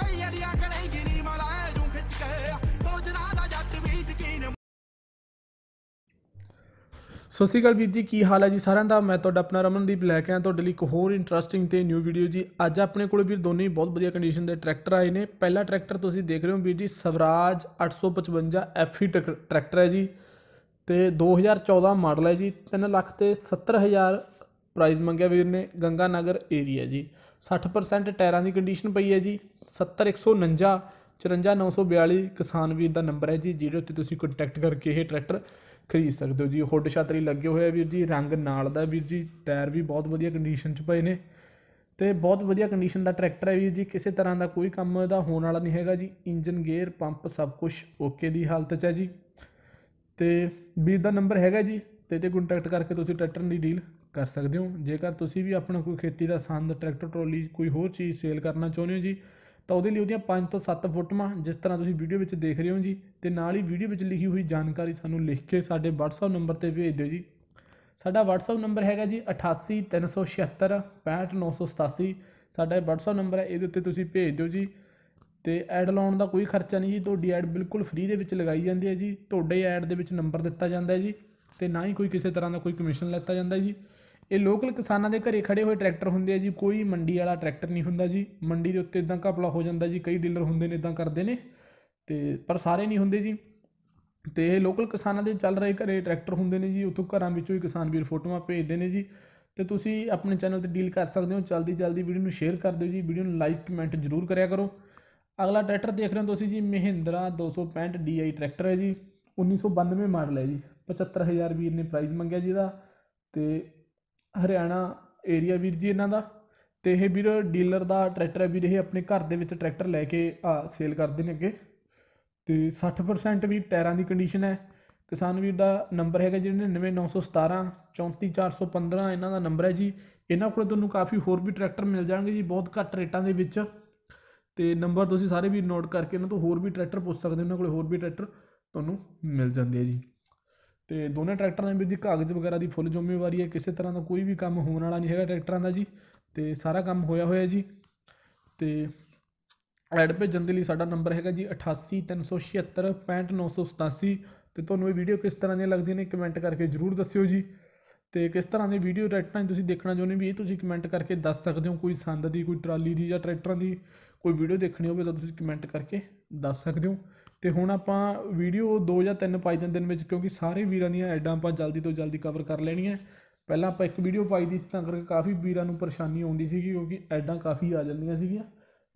ਸਾਰੀਆਂ ਸਤਿ ਸ਼੍ਰੀ ਅਕਾਲ ਵੀਰ ਜੀ, ਕੀ ਹਾਲ ਹੈ ਜੀ ਸਾਰਿਆਂ ਦਾ? ਮੈਂ ਤੁਹਾਡਾ ਆਪਣਾ ਰਮਨਦੀਪ ਲੈ ਕੇ ਆਇਆ ਤੁਹਾਡੇ ਲਈ ਇੱਕ ਹੋਰ ਇੰਟਰਸਟਿੰਗ ਤੇ ਨਿਊ ਵੀਡੀਓ ਜੀ। ਅੱਜ ਆਪਣੇ ਕੋਲ ਵੀਰ ਦੋਨੇ ਹੀ ਬਹੁਤ ਵਧੀਆ ਕੰਡੀਸ਼ਨ ਦੇ ਟਰੈਕਟਰ ਆਏ ਨੇ। ਪਹਿਲਾ ਟਰੈਕਟਰ ਤੁਸੀਂ ਦੇਖ ਰਹੇ ਹੋ ਵੀਰ ਜੀ, ਸਵਰਾਜ 855 ਐਫਈ ਟਰੈਕਟਰ ਹੈ ਜੀ। ਤੇ 2014 ਮਾਡਲ ਹੈ ਜੀ 3 ਲੱਖ ਤੇ 70000 ਪ੍ਰਾਈਜ਼ ਮੰਗਿਆ ਵੀਰ ਨੇ ਗੰਗਾ ਨਗਰ ਏਰੀਆ ਜੀ 60% ਟਾਇਰਾਂ ਦੀ ਕੰਡੀਸ਼ਨ ਪਈ ਹੈ ਜੀ। 70149 54942 ਕਿਸਾਨ ਵੀਰ ਦਾ ਨੰਬਰ ਹੈ ਜੀ, ਜਿਹਦੇ ਉੱਤੇ ਤੁਸੀਂ ਕੰਟੈਕਟ ਕਰਕੇ ਇਹ ਟਰੈਕਟਰ ਖਰੀਦ ਸਕਦੇ ਹੋ ਜੀ। ਹੁੱਡ ਛਤਰੀ ਲੱਗੇ ਹੋਏ ਆ ਵੀਰ ਜੀ, ਰੰਗ ਨਾਲ ਦਾ ਵੀਰ ਜੀ, ਟਾਇਰ ਵੀ ਬਹੁਤ ਵਧੀਆ ਕੰਡੀਸ਼ਨ 'ਚ ਪਏ ਨੇ। ਤੇ ਬਹੁਤ ਵਧੀਆ ਕੰਡੀਸ਼ਨ ਦਾ ਟਰੈਕਟਰ ਹੈ ਵੀਰ ਜੀ, ਕਿਸੇ ਤਰ੍ਹਾਂ ਦਾ ਕੋਈ ਕੰਮ ਇਹਦਾ ਹੋਣ ਵਾਲਾ ਨਹੀਂ ਹੈਗਾ ਜੀ। ਇੰਜਨ ਗੇਅਰ ਪੰਪ ਸਭ ਕੁਝ ਓਕੇ ਦੀ ਹਾਲਤ 'ਚ ਹੈ ਜੀ। ਤੇ ਵੀਰ ਦਾ ਨੰਬਰ ਹੈਗਾ ਜੀ ਅਤੇ ਇਹ ਤੇ ਕੋਂਟੈਕਟ ਕਰਕੇ ਤੁਸੀਂ ਟਰੈਕਟਰ ਦੀ ਡੀਲ ਕਰ ਸਕਦੇ ਹੋ। ਜੇਕਰ ਤੁਸੀਂ ਵੀ ਆਪਣਾ ਕੋਈ ਖੇਤੀ ਦਾ ਸੰਦ ਟਰੈਕਟਰ ਟਰੋਲੀ ਕੋਈ ਹੋਰ ਚੀਜ਼ ਸੇਲ ਕਰਨਾ ਚਾਹੁੰਦੇ ਹੋ ਜੀ, ਤਾਂ ਉਹਦੇ ਲਈ ਉਹਦੀਆਂ ਪੰਜ ਤੋਂ ਸੱਤ ਫੋਟੋਆਂ ਜਿਸ ਤਰ੍ਹਾਂ ਤੁਸੀਂ ਵੀਡੀਓ ਵਿੱਚ ਦੇਖ ਰਹੇ ਹੋ ਜੀ। ਅਤੇ ਨਾਲ ਹੀ ਵੀਡੀਓ ਵਿੱਚ ਲਿਖੀ ਹੋਈ ਜਾਣਕਾਰੀ ਸਾਨੂੰ ਲਿਖ ਕੇ ਸਾਡੇ ਵਟਸਐਪ ਨੰਬਰ ਤੇ ਭੇਜ ਦਿਓ ਜੀ। ਸਾਡਾ ਵਟਸਐਪ ਨੰਬਰ ਹੈਗਾ ਜੀ 883676 65987 ਸਾਡਾ ਇਹ WhatsApp ਨੰਬਰ ਹੈ, ਇਹਦੇ ਉੱਤੇ ਤੁਸੀਂ ਭੇਜ ਦਿਓ ਜੀ। ਅਤੇ ਐਡ ਲਾਉਣ ਦਾ ਕੋਈ ਖਰਚਾ ਨਹੀਂ ਜੀ, ਤੁਹਾਡੀ ਐਡ ਬਿਲਕੁਲ ਫ੍ਰੀ ਦੇ ਵਿੱਚ ਲਗਾਈ ਜਾਂਦੀ ਹੈ ਜੀ। ਤੁਹਾਡੇ ਐਡ ਦੇ ਵਿੱਚ ਨੰਬਰ ਦਿੱਤਾ ਜਾਂਦਾ ਹੈ ਜੀ। ਤੇ ਨਾ ਹੀ ਕੋਈ ਕਿਸੇ ਤਰ੍ਹਾਂ ਦਾ ਕੋਈ ਕਮਿਸ਼ਨ ਲੈਤਾ ਜਾਂਦਾ ਜੀ। ਇਹ ਲੋਕਲ ਕਿਸਾਨਾਂ ਦੇ ਘਰੇ ਖੜ੍ਹੇ ਹੋਏ ਟਰੈਕਟਰ ਹੁੰਦੇ ਆ ਜੀ, ਕੋਈ ਮੰਡੀ ਵਾਲਾ ਟਰੈਕਟਰ ਨਹੀਂ ਹੁੰਦਾ ਜੀ। ਮੰਡੀ ਦੇ ਉੱਤੇ ਇੱਦਾਂ ਘਪਲਾ ਹੋ ਜਾਂਦਾ ਜੀ, ਕਈ ਡੀਲਰ ਹੁੰਦੇ ਨੇ ਇੱਦਾਂ ਕਰਦੇ ਨੇ ਅਤੇ ਪਰ ਸਾਰੇ ਨਹੀਂ ਹੁੰਦੇ ਜੀ। ਅਤੇ ਇਹ ਲੋਕਲ ਕਿਸਾਨਾਂ ਦੇ ਚੱਲ ਰਹੇ ਘਰੇ ਟਰੈਕਟਰ ਹੁੰਦੇ ਨੇ ਜੀ, ਉੱਥੋਂ ਘਰਾਂ ਵਿੱਚੋਂ ਹੀ ਕਿਸਾਨ ਵੀਰ ਫੋਟੋਆਂ ਭੇਜਦੇ ਨੇ ਜੀ। ਅਤੇ ਤੁਸੀਂ ਆਪਣੇ ਚੈਨਲ ਤੇ ਡੀਲ ਕਰ ਸਕਦੇ ਹੋ, ਜਲਦੀ ਜਲਦੀ ਵੀਡੀਓ ਨੂੰ ਸ਼ੇਅਰ ਕਰ ਦਿਓ ਜੀ, ਵੀਡੀਓ ਨੂੰ ਲਾਈਕ ਕਮੈਂਟ ਜ਼ਰੂਰ ਕਰਿਆ ਕਰੋ। ਅਗਲਾ ਟਰੈਕਟਰ ਦੇਖ ਰਹੇ ਹੋ ਤੁਸੀਂ ਜੀ, ਮਹਿੰਦਰਾ 265 DI ਟਰੈਕਟਰ ਹੈ ਜੀ। 1992 ਮਾਡਲ ਹੈ ਜੀ। ਪਝੱਤਰ ਹਜ਼ਾਰ ਵੀਰ ਨੇ ਪ੍ਰਾਈਜ਼ ਮੰਗਿਆ ਜੀ ਇਹਦਾ ਤੇ ਹਰਿਆਣਾ ਏਰੀਆ ਵੀਰ ਜੀ ਇਹਨਾਂ ਦਾ ਅਤੇ ਇਹ ਵੀਰ ਡੀਲਰ ਦਾ ਟਰੈਕਟਰ ਹੈ ਵੀਰ, ਇਹ ਆਪਣੇ ਘਰ ਦੇ ਵਿੱਚ ਟਰੈਕਟਰ ਲੈ ਕੇ ਆ ਸੇਲ ਕਰਦੇ ਨੇ ਅੱਗੇ। ਅਤੇ ਸੱਠ ਪਰਸੈਂਟ ਵੀ ਟਾਇਰਾਂ ਦੀ ਕੰਡੀਸ਼ਨ ਹੈ। ਕਿਸਾਨ ਵੀਰ ਦਾ ਨੰਬਰ ਹੈਗਾ ਜੀ 99917 34415 ਇਹਨਾਂ ਦਾ ਨੰਬਰ ਹੈ ਜੀ। ਇਹਨਾਂ ਕੋਲ ਤੁਹਾਨੂੰ ਕਾਫੀ ਹੋਰ ਵੀ ਟਰੈਕਟਰ ਮਿਲ ਜਾਣਗੇ ਜੀ, ਬਹੁਤ ਘੱਟ ਰੇਟਾਂ ਦੇ ਵਿੱਚ। ਅਤੇ ਨੰਬਰ ਤੁਸੀਂ ਸਾਰੇ ਵੀ ਨੋਟ ਕਰਕੇ ਇਹਨਾਂ ਤੋਂ ਹੋਰ ਵੀ ਟਰੈਕਟਰ ਪੁੱਛ ਸਕਦੇ ਹੋ, ਇਹਨਾਂ ਕੋਲ ਹੋਰ ਵੀ ਟਰੈਕਟਰ ਤੁਹਾਨੂੰ ਮਿਲ ਜਾਂਦੇ ਆ ਜੀ। ਅਤੇ ਦੋਨੇ ਟਰੈਕਟਰਾਂ ਦੇ ਵਿੱਚ ਕਾਗਜ਼ ਵਗੈਰਾ ਦੀ ਫੁੱਲ ਜ਼ਿੰਮੇਵਾਰੀ ਹੈ, ਕਿਸੇ ਤਰ੍ਹਾਂ ਦਾ ਕੋਈ ਵੀ ਕੰਮ ਹੋਣ ਵਾਲਾ ਨਹੀਂ ਹੈਗਾ ਟਰੈਕਟਰਾਂ ਦਾ ਜੀ। ਅਤੇ ਸਾਰਾ ਕੰਮ ਹੋਇਆ ਹੋਇਆ ਜੀ। ਅਤੇ ਐਡ ਭੇਜਣ ਦੇ ਲਈ ਸਾਡਾ ਨੰਬਰ ਹੈਗਾ ਜੀ ਅਠਾਸੀ ਤਿੰਨ ਸੌ ਛਿਹੱਤਰ ਪੈਂਹਠ ਨੌ ਸੌ ਸਤਾਸੀ। ਅਤੇ ਤੁਹਾਨੂੰ ਇਹ ਵੀਡੀਓ ਕਿਸ ਤਰ੍ਹਾਂ ਦੀਆਂ ਲੱਗਦੀਆਂ ਨੇ ਕਮੈਂਟ ਕਰਕੇ ਜਰੂਰ ਦੱਸਿਓ ਜੀ। ਅਤੇ ਕਿਸ ਤਰ੍ਹਾਂ ਦੀ ਵੀਡੀਓ ਟਰੈਕਟਰਾਂ ਦੀ ਤੁਸੀਂ ਦੇਖਣਾ ਚਾਹੁੰਦੇ ਵੀ ਇਹ ਤੁਸੀਂ ਕਮੈਂਟ ਕਰਕੇ ਦੱਸ ਸਕਦੇ ਹੋ, ਕੋਈ ਸੰਦ ਦੀ, ਕੋਈ ਟਰਾਲੀ ਦੀ ਜਾਂ ਟਰੈਕਟਰਾਂ ਦੀ ਕੋਈ ਵੀਡੀਓ ਦੇਖਣੀ ਹੋਵੇ ਤਾਂ ਤੁਸੀਂ ਕਮੈਂਟ ਕਰਕੇ ਦੱਸ ਸਕਦੇ ਹੋ। ਅਤੇ ਹੁਣ ਆਪਾਂ ਵੀਡੀਓ ਦੋ ਜਾਂ ਤਿੰਨ ਪਾਈ ਦਿਨ ਦਿਨ ਵਿੱਚ, ਕਿਉਂਕਿ ਸਾਰੇ ਵੀਰਾਂ ਦੀਆਂ ਐਡਾਂ ਆਪਾਂ ਜਲਦੀ ਤੋਂ ਜਲਦੀ ਕਵਰ ਕਰ ਲੈਣੀਆਂ। ਪਹਿਲਾਂ ਆਪਾਂ ਇੱਕ ਵੀਡੀਓ ਪਾਈ ਦੀ ਸੀ ਤਾਂ ਕਰਕੇ ਕਾਫੀ ਵੀਰਾਂ ਨੂੰ ਪਰੇਸ਼ਾਨੀ ਆਉਂਦੀ ਸੀਗੀ, ਕਿਉਂਕਿ ਐਡਾਂ ਕਾਫੀ ਆ ਜਾਂਦੀਆਂ ਸੀਗੀਆਂ।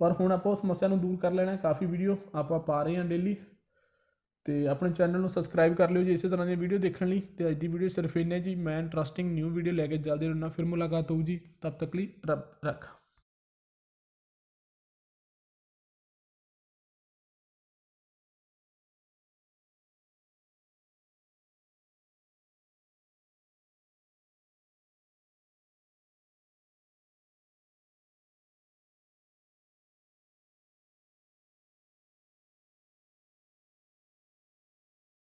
ਪਰ ਹੁਣ ਆਪਾਂ ਉਹ ਸਮੱਸਿਆ ਨੂੰ ਦੂਰ ਕਰ ਲੈਣਾ ਕਾਫੀ ਵੀਡੀਓ ਆਪਾਂ ਪਾ ਰਹੇ ਹਾਂ ਡੇਲੀ ਤੇ ਆਪਣੇ ਚੈਨਲ ਨੂੰ ਸਬਸਕ੍ਰਾਈਬ ਕਰ ਲਿਓ ਜੀ ਇਸੇ ਤਰ੍ਹਾਂ ਦੀਆਂ ਵੀਡੀਓ ਦੇਖਣ ਲਈ। ਤੇ ਅੱਜ ਦੀ ਵੀਡੀਓ ਸਿਰਫ ਇੰਨੇ ਜੀ ਮੈਂ ਇੰਟਰਸਟਿੰਗ ਨਿਊ ਵੀਡੀਓ ਲੈ ਕੇ ਜਲਦੀ ਰਹਿਣਾ ਫਿਰ ਮੁਲਾਕਾਤ ਹੋਊ ਜੀ। ਤਬ ਤੱਕ ਲਈ ਰੱਬ ਰੱਖ।